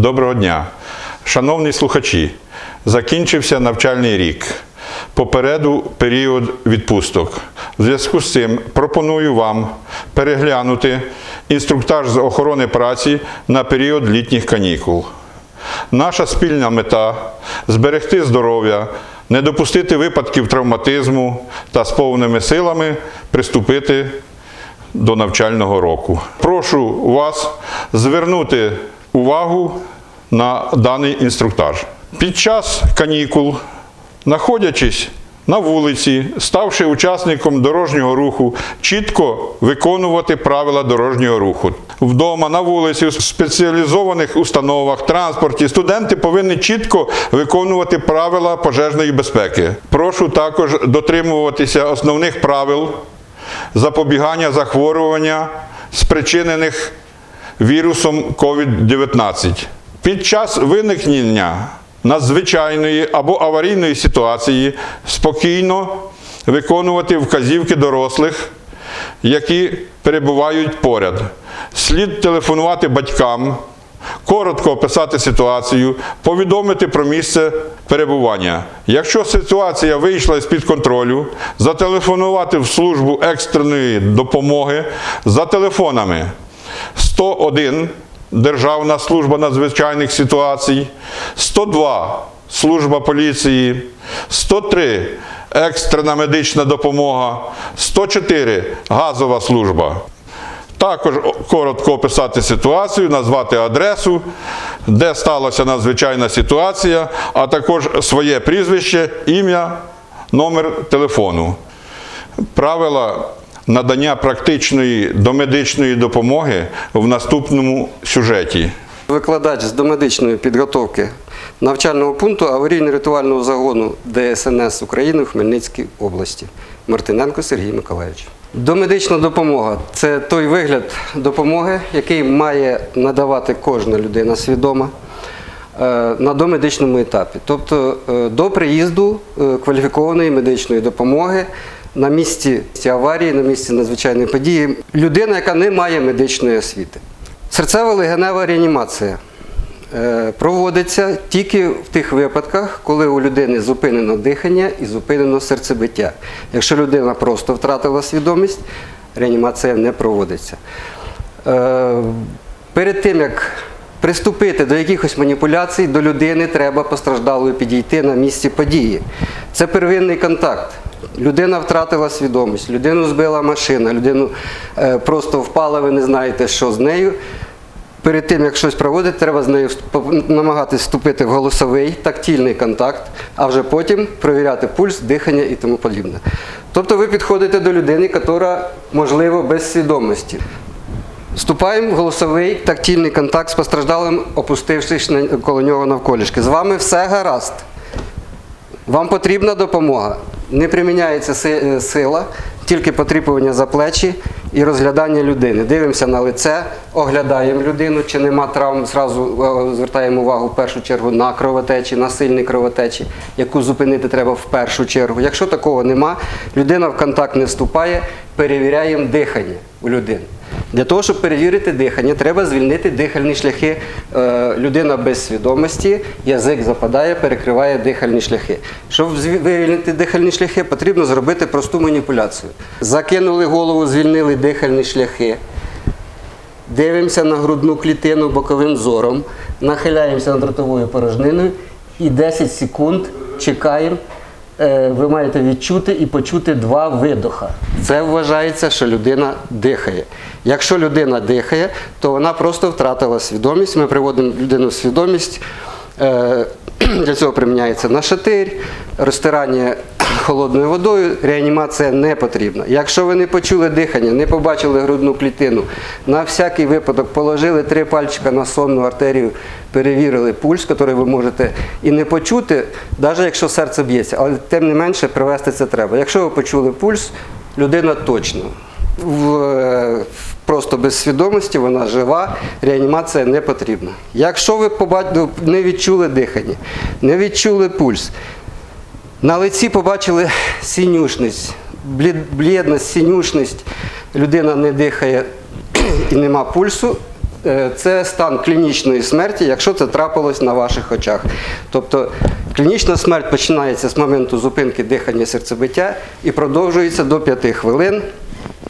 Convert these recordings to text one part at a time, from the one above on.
Доброго дня, шановні слухачі. Закінчився навчальний рік. Попереду період відпусток. В зв'язку з цим пропоную вам переглянути інструктаж з охорони праці на період літніх канікул. Наша спільна мета зберегти здоров'я, не допустити випадків травматизму та з повними силами приступити до навчального року. Прошу вас звернути увагу на даний інструктаж. Під час канікул, знаходячись на вулиці, ставши учасником дорожнього руху, чітко виконувати правила дорожнього руху. Вдома, на вулиці, у спеціалізованих установах, транспорті студенти повинні чітко виконувати правила пожежної безпеки. Прошу також дотримуватися основних правил запобігання захворювання, спричинених вірусом COVID-19. Під час виникнення надзвичайної або аварійної ситуації спокійно виконувати вказівки дорослих, які перебувають поряд. Слід телефонувати батькам, коротко описати ситуацію, повідомити про місце перебування. Якщо ситуація вийшла з-під контролю, зателефонувати в службу екстреної допомоги за телефонами 101 Державна служба надзвичайних ситуацій, 102 служба поліції, 103 екстрена медична допомога, 104 газова служба. Також коротко описати ситуацію, назвати адресу, де сталася надзвичайна ситуація, а також своє прізвище, ім'я, номер телефону. Правила надання практичної домедичної допомоги в наступному сюжеті. Викладач з домедичної підготовки навчального пункту аварійно-рятувального загону ДСНС України в Хмельницькій області Мартиненко Сергій Миколаївич. Домедична допомога це той вигляд допомоги, який має надавати кожна людина свідома е, на домедичному етапі. Тобто е, до приїзду е, кваліфікованої медичної допомоги на місці аварії, на місці надзвичайної події, людина, яка не має медичної освіти. Серцево-легенева реанімація е, проводиться тільки в тих випадках, коли у людини зупинено дихання і зупинено серцебиття. Якщо людина просто втратила свідомість, реанімація не проводиться. Е, Перед тим, як приступити до якихось маніпуляцій, до людини треба постраждалою підійти на місці події. Це первинний контакт. Людина втратила свідомість, людину збила машина, людину е, просто впала, ви не знаєте, що з нею. Перед тим, як щось проводити, треба з нею намагатись вступити в голосовий тактильний контакт, а вже потім перевіряти пульс, дихання і тому подібне. Тобто ви підходите до людини, яка, можливо, без свідомості. Вступаємо в голосовий тактильний контакт з постраждалим, опустившись коло нього навколішки. З вами все гаразд. Вам потрібна допомога. Не приміняється е, сила, тільки потріпування за плечі і розглядання людини. Дивимося на лице, оглядаємо людину, чи нема травм, зразу е, звертаємо увагу в першу чергу на кровотечі, на сильні кровотечі, яку зупинити треба в першу чергу. Якщо такого нема, людина в контакт не вступає, перевіряємо дихання у людини. Для того, щоб перевірити дихання, треба звільнити дихальні шляхи. Е, людина без свідомості, язик западає, перекриває дихальні шляхи. Щоб вивільнити дихальні шляхи, потрібно зробити просту маніпуляцію. Закинули голову, звільнили дихальні шляхи. Дивимося на грудну клітину боковим зором, нахиляємося над ротовою порожниною і 10 секунд чекаємо. Е, Ви маєте відчути і почути два видоха. Це вважається, що людина дихає. Якщо людина дихає, то вона просто втратила свідомість. Ми приводимо людину в свідомість. Для цього приміняється нашатир, розтирання холодною водою, реанімація не потрібна. Якщо ви не почули дихання, не побачили грудну клітину, на всякий випадок положили три пальчика на сонну артерію, перевірили пульс, який ви можете і не почути, навіть якщо серце б'ється, але тим не менше привести це треба. Якщо ви почули пульс, людина точно. В, е, просто без свідомості, вона жива, реанімація не потрібна. Якщо ви побач- не відчули дихання, не відчули пульс, на лиці побачили синюшність, блід- блідність, синюшність, людина не дихає і нема пульсу, е, це стан клінічної смерті, якщо це трапилось на ваших очах. Тобто клінічна смерть починається з моменту зупинки дихання серцебиття і продовжується до 5 хвилин.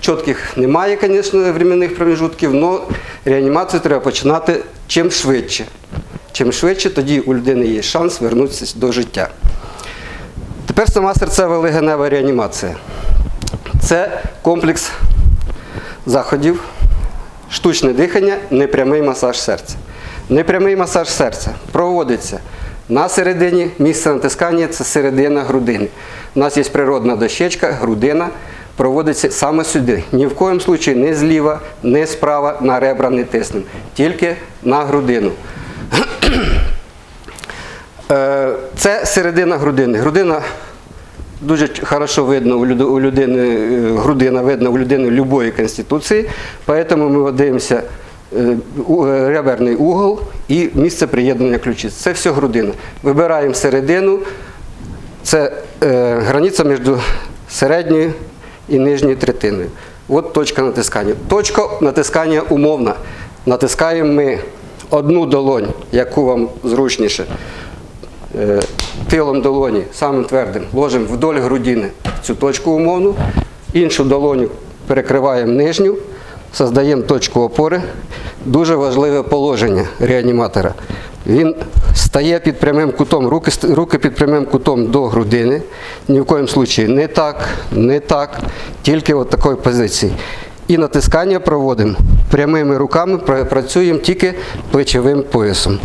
Чітких немає, звісно, временних проміжутків, але реанімацію треба починати чим швидше. Чим швидше, тоді у людини є шанс повернутися до життя. Тепер сама серцева легенева реанімація. Це комплекс заходів, штучне дихання, непрямий масаж серця. Непрямий масаж серця проводиться на середині, місце натискання це середина грудини. У нас є природна дощечка, грудина. Проводиться саме сюди. Ні в коєму случаї не зліва, не справа на ребра не тиснемо, тільки на грудину. Е, Це середина грудини. Грудина дуже хорошо видно у людини, е, грудина видно у людини любої конституції, тому ми дивимося е, реберний угол і місце приєднання ключиць. Це все грудина. Вибираємо середину, це е, границя між середньою і нижньою третиною. От точка натискання. Точка натискання умовна. Натискаємо ми одну долонь, яку вам зручніше, е, тилом долоні, самим твердим, ложимо вдоль грудини цю точку умовну, іншу долоню перекриваємо нижню, создаємо точку опори. Дуже важливе положення реаніматора. Він стає під прямим кутом, руки, руки під прямим кутом до грудини. Ні в коєму случаї не так, не так, тільки от такої позиції. І натискання проводимо прямими руками, працюємо тільки плечовим поясом.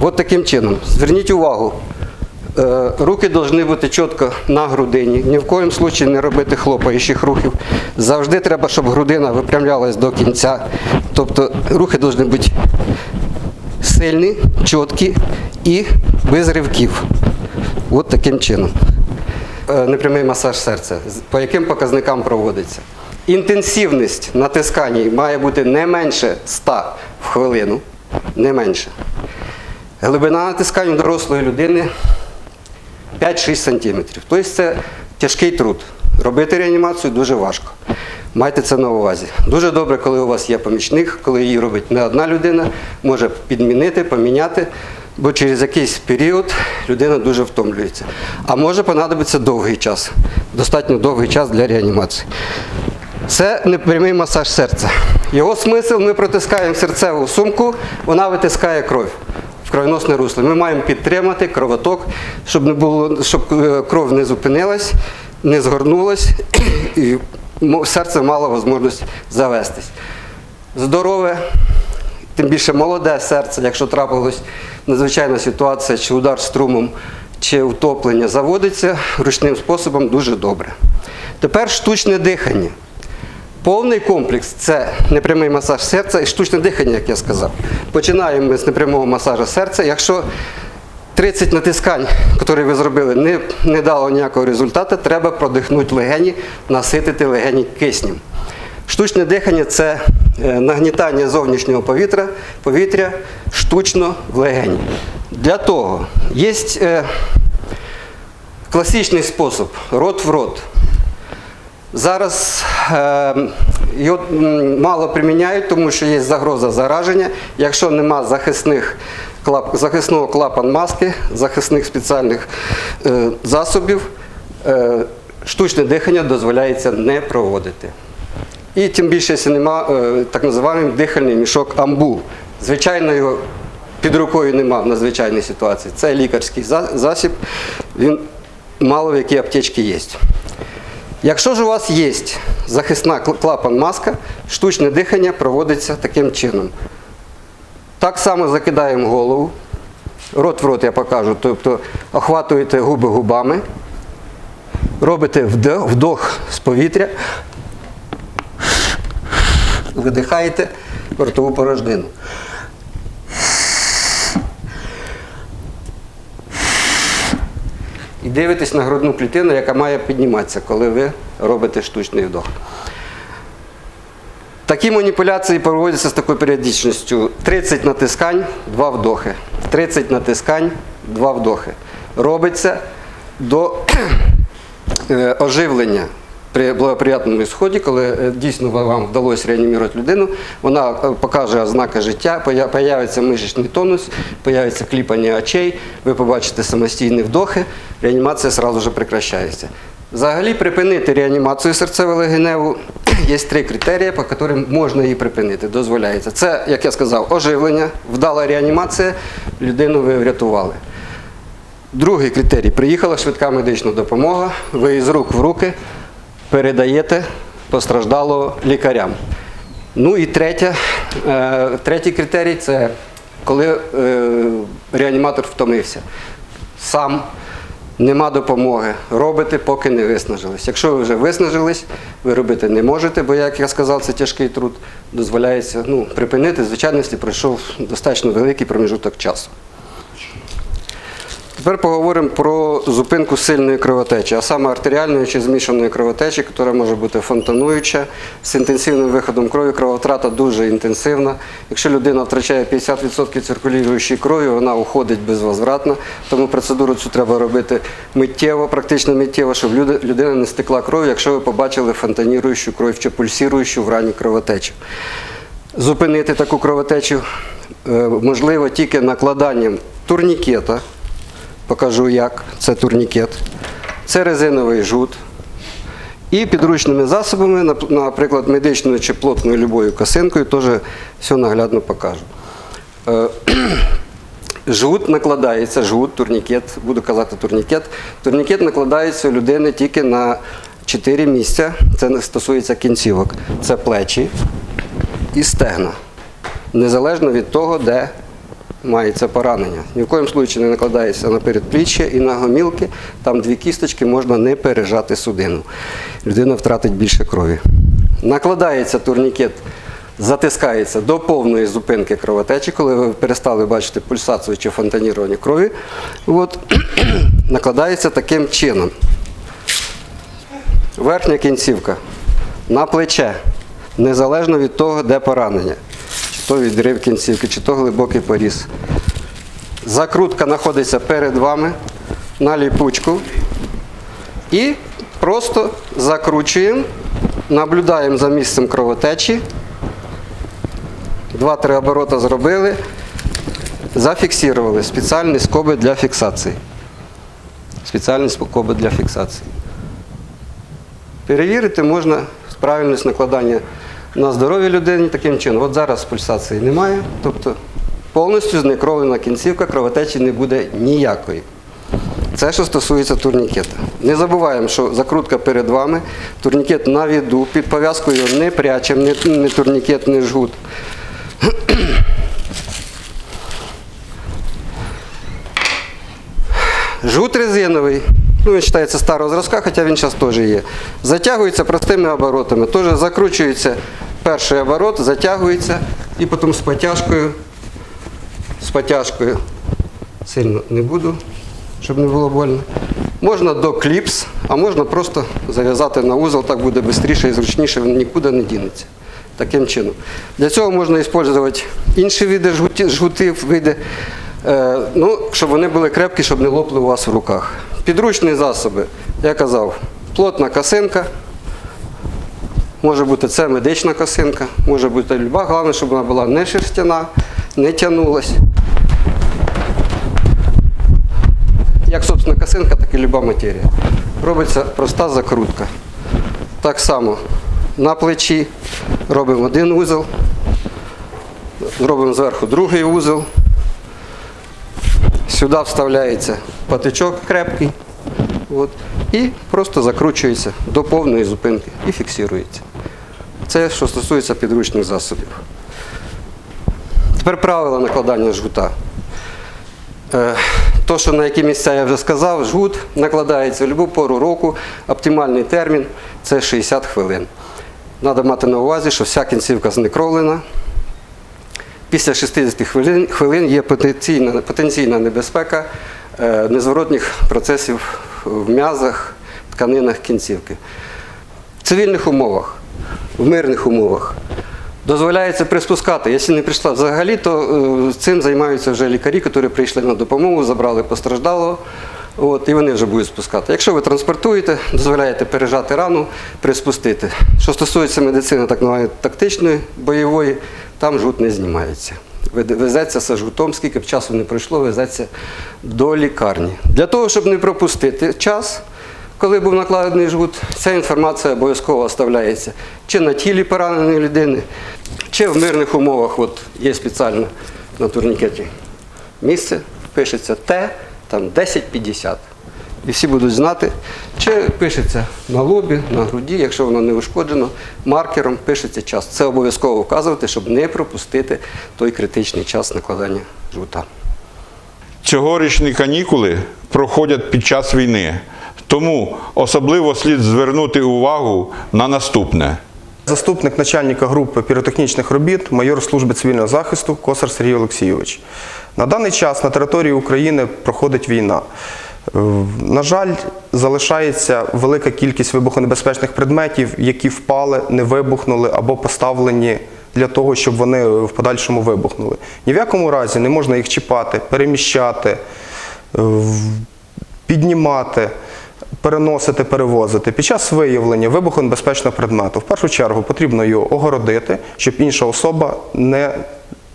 От таким чином. Зверніть увагу. Е, Руки повинні бути чітко на грудині. Ні в коєму случаї не робити хлопаючих рухів. Завжди треба, щоб грудина випрямлялась до кінця. Тобто рухи повинні бути сильні, чіткі і без ривків. От таким чином. Е, Непрямий масаж серця. По яким показникам проводиться? Інтенсивність натискань має бути не менше 100 в хвилину. Не менше. Глибина натискань у дорослої людини 5-6 см. Тобто це тяжкий труд. Робити реанімацію дуже важко. Майте це на увазі. Дуже добре, коли у вас є помічник, коли її робить не одна людина, може підмінити, поміняти, бо через якийсь період людина дуже втомлюється. А може понадобиться довгий час, достатньо довгий час для реанімації. Це непрямий масаж серця. Його смисл ми протискаємо серцеву сумку, вона витискає кров в кровоносне русло. Ми маємо підтримати кровоток, щоб не було, щоб е, кров не зупинилась, не згорнулась, і серце мало можливість завестись. Здорове, тим більше молоде серце, якщо трапилась надзвичайна ситуація, чи удар струмом, чи утоплення, заводиться ручним способом дуже добре. Тепер штучне дихання. Повний комплекс це непрямий масаж серця і штучне дихання, як я сказав. Починаємо ми з непрямого масажу серця. Якщо 30 натискань, які ви зробили, не, не дало ніякого результату, треба продихнути легені, наситити легені киснем. Штучне дихання це е, нагнітання зовнішнього повітря, повітря штучно в легені. Для того є е, класичний спосіб рот в рот. Зараз е, його мало приміняють, тому що є загроза зараження. Якщо нема захисних захисного клапан маски, захисних спеціальних е, засобів, е, штучне дихання дозволяється не проводити. І тим більше, якщо нема так називаємо дихальний мішок амбу. Звичайно, його під рукою нема в надзвичайній ситуації. Це лікарський засіб, він мало в якій аптечці є. Якщо ж у вас є захисна клапан-маска, штучне дихання проводиться таким чином. Так само закидаємо голову, рот в рот я покажу, тобто охватуєте губи губами, робите вдох, з повітря, видихаєте ротову порожнину. Дивитесь на грудну клітину, яка має підніматися, коли ви робите штучний вдох. Такі маніпуляції проводяться з такою періодичністю: 30 натискань, 2 вдохи. 30 натискань, 2 вдохи. робиться до е, оживлення при благоприятному ісході, коли е, дійсно вам вдалося реанімувати людину, вона е, покаже ознаки життя, поя- появиться мишечний тонус, появиться кліпання очей, ви побачите самостійні вдохи, реанімація одразу ж прекращається. Взагалі припинити реанімацію серцево-легеневу є три критерії, по яким можна її припинити, дозволяється. Це, як я сказав, оживлення, вдала реанімація, людину ви врятували. Другий критерій приїхала швидка медична допомога. Ви із рук в руки передаєте постраждалого лікарям. Ну і третє, е, третій критерій це коли е, реаніматор втомився. Сам нема допомоги. Робите, поки не виснажились. Якщо ви вже виснажились, ви робити не можете, бо, як я сказав, це тяжкий труд. Дозволяється ну, припинити. Звичайно, якщо пройшов достатньо великий проміжуток часу. Тепер поговоримо про зупинку сильної кровотечі, а саме артеріальної чи змішаної кровотечі, яка може бути фонтануюча, з інтенсивним виходом крові. Кровотрата дуже інтенсивна. Якщо людина втрачає 50% циркулюючої крові, вона уходить безвозвратно. Тому процедуру цю треба робити миттєво, практично миттєво, щоб людина не стекла кров, якщо ви побачили фонтаніруючу кров чи пульсіруючу в рані кровотечу. Зупинити таку кровотечу е, можливо тільки накладанням турнікета. Покажу як. Це турнікет. Це резиновий жут. І підручними засобами, наприклад, медичною чи плотною любою косинкою, теж все наглядно покажу. Е, Жгут накладається, жгут, турнікет, буду казати турнікет. Турнікет накладається у людини тільки на 4 місця. Це стосується кінцівок. Це плечі і стегна. Незалежно від того, де мається поранення. Ні в коєму случаї не накладається на передпліччя і на гомілки. Там дві кісточки можна не пережати судину. Людина втратить більше крові. Накладається турнікет, затискається до повної зупинки кровотечі, коли ви перестали бачити пульсацію чи фонтанірування крові. От, накладається таким чином. Верхня кінцівка на плече, незалежно від того, де поранення. То відрив кінцівки, чи то глибокий поріз. Закрутка знаходиться перед вами на ліпучку. І просто закручуємо, наблюдаємо за місцем кровотечі. Два-три оборота зробили, зафіксували спеціальні скоби для фіксації. Спеціальні скоби для фіксації. Перевірити можна правильність накладання на здоров'я людини таким чином. От зараз пульсації немає, тобто повністю знекровлена кінцівка, кровотечі не буде ніякої. Це, що стосується турнікета. Не забуваємо, що закрутка перед вами, турнікет на віду, під пов'язкою не прячемо, не, не турнікет, не жгут. Жгут резиновий, ну вважається старого зразка, хоча він зараз теж є. Затягується простими оборотами. Теж закручується перший оборот, затягується і потім з потяжкою, з потяжкою сильно не буду, щоб не було больно. Можна до кліпс, а можна просто зав'язати на узол, так буде швидше і зручніше, він нікуди не дінеться. Таким чином. Для цього можна використовувати інші види жгутів, жгутів види, е, ну, щоб вони були крепкі, щоб не лопли у вас в руках. Підручні засоби, я казав, плотна косинка, може бути це медична косинка, може бути люба, головне, щоб вона була не шерстяна, не тягнулась. Як собственно косинка, так і люба матерія. Робиться проста закрутка. Так само на плечі робимо один вузол, робимо зверху другий вузол. Сюди вставляється патичок крепкий. От, і просто закручується до повної зупинки і фіксується. Це що стосується підручних засобів. Тепер правила накладання жгута. Е, То, що на які місця я вже сказав, жгут накладається в будь-яку пору року. Оптимальний термін це 60 хвилин. Треба мати на увазі, що вся кінцівка знекровлена. Після 60 хвилин, хвилин є потенційна, потенційна небезпека е, незворотніх процесів в м'язах, тканинах кінцівки. В цивільних умовах, в мирних умовах дозволяється приспускати. Якщо не прийшла взагалі, то е, цим займаються вже лікарі, які прийшли на допомогу, забрали постраждалого. От, і вони вже будуть спускати. Якщо ви транспортуєте, дозволяєте пережати рану, приспустити. Що стосується медицини так званої тактичної, бойової, там жгут не знімається. Везеться з жгутом, скільки б часу не пройшло, везеться до лікарні. Для того, щоб не пропустити час, коли був накладений жгут, ця інформація обов'язково оставляється чи на тілі пораненої людини, чи в мирних умовах. От є спеціально на турнікеті місце, пишеться Т, там 10-50. І всі будуть знати, чи пишеться на лобі, на груді, якщо воно не ушкоджено, маркером пишеться час. Це обов'язково вказувати, щоб не пропустити той критичний час накладання жгута. Цьогорічні канікули проходять під час війни, тому особливо слід звернути увагу на наступне. Заступник начальника групи піротехнічних робіт, майор служби цивільного захисту Косар Сергій Олексійович. На даний час на території України проходить війна. Е, На жаль, залишається велика кількість вибухонебезпечних предметів, які впали, не вибухнули або поставлені для того, щоб вони в подальшому вибухнули. Ні в якому разі не можна їх чіпати, переміщати, е, піднімати, переносити, перевозити. Під час виявлення вибухонебезпечного предмету в першу чергу потрібно його огородити, щоб інша особа не,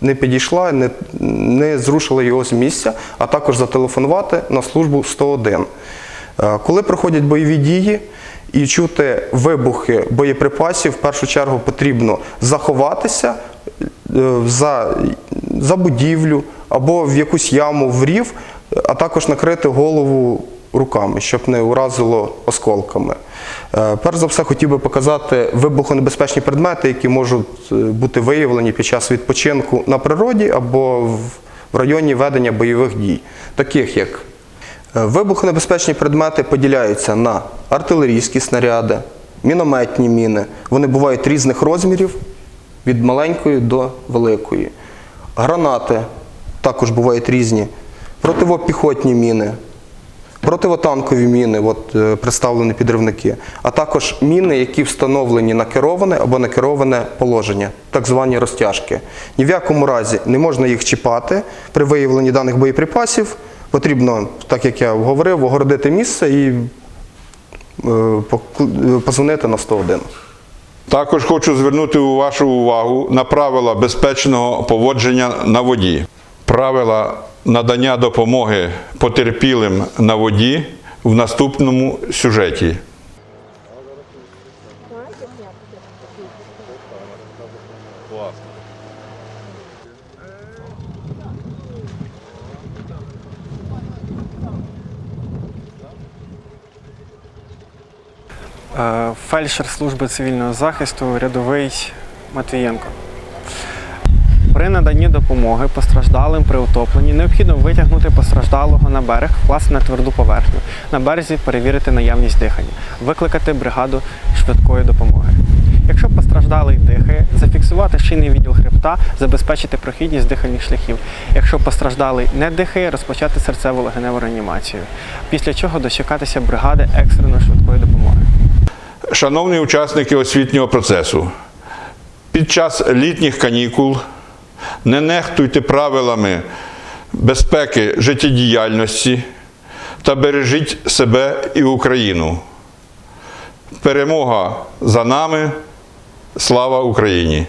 не підійшла, не, не зрушила його з місця, а також зателефонувати на службу 101. Е, Коли проходять бойові дії і чути вибухи боєприпасів, в першу чергу потрібно заховатися е, за, за будівлю або в якусь яму в рів, а також накрити голову руками, щоб не уразило осколками. Е, Перш за все, хотів би показати вибухонебезпечні предмети, які можуть е, бути виявлені під час відпочинку на природі або в районі ведення бойових дій, таких як Е, Вибухонебезпечні предмети поділяються на артилерійські снаряди, мінометні міни. Вони бувають різних розмірів від маленької до великої. Гранати також бувають різні. Противопіхотні міни, противотанкові міни, от, е, представлені підривники, а також міни, які встановлені на кероване або на кероване положення, так звані розтяжки. Ні в якому разі не можна їх чіпати при виявленні даних боєприпасів. Потрібно, так як я говорив, огородити місце і е, е, позвонити на 101. Також хочу звернути вашу увагу на правила безпечного поводження на воді. Правила надання допомоги потерпілим на воді в наступному сюжеті. Е, фельдшер служби цивільного захисту рядовий Матвієнко. При наданні допомоги постраждалим при утопленні необхідно витягнути постраждалого на берег, вкласти на тверду поверхню. На березі перевірити наявність дихання, викликати бригаду швидкої допомоги. Якщо постраждалий дихає, зафіксувати шийний відділ хребта, забезпечити прохідність дихальних шляхів. Якщо постраждалий не дихає, розпочати серцево-легеневу реанімацію. Після чого дочекатися бригади екстреної швидкої допомоги. Шановні учасники освітнього процесу, під час літніх канікул не нехтуйте правилами безпеки життєдіяльності та бережіть себе і Україну. Перемога за нами. Слава Україні!